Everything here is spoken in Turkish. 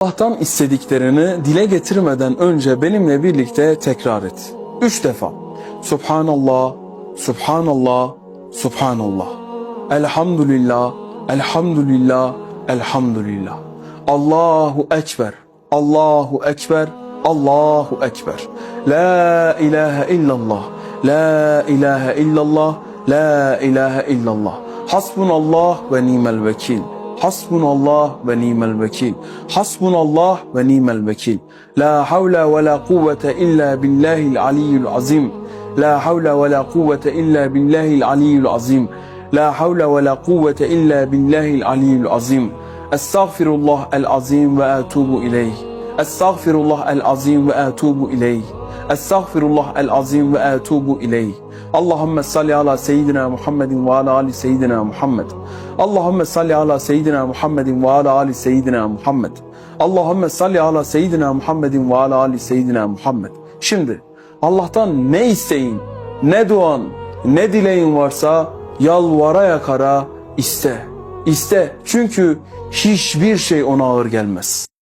Allah'tan istediklerini dile getirmeden önce benimle birlikte tekrar et. Üç defa. Subhanallah, Subhanallah, Subhanallah. Elhamdülillah, Elhamdülillah, Elhamdülillah. Allahu Ekber, Allahu Ekber, Allahu Ekber. La ilahe illallah, La ilahe illallah, La ilahe illallah. Hasbunallah ve nimel vekil. Hasbunallah ve nimel vekil. Hasbunallah ve nimel vekil. La havle ve la kuvvete illa billahil aliyyul azim. La havle ve la kuvvete illa billahil aliyyul azim. La havle ve la kuvvete illa billahil aliyyul azim. Estağfirullah el azim ve etubu ileyh. Estağfirullah el azim ve etubu ileyh. Allahümme salli ala seyyidina Muhammedin ve ala ali seyyidina Muhammed. Allahümme salli ala seyyidina Muhammedin ve ala ali seyyidina Muhammed. Allahümme salli ala seyyidina Muhammedin ve ala ali seyyidina Muhammed. Şimdi Allah'tan ne isteyin, ne duan, ne dileğin varsa yalvara yakara iste. İste çünkü hiçbir şey ona ağır gelmez.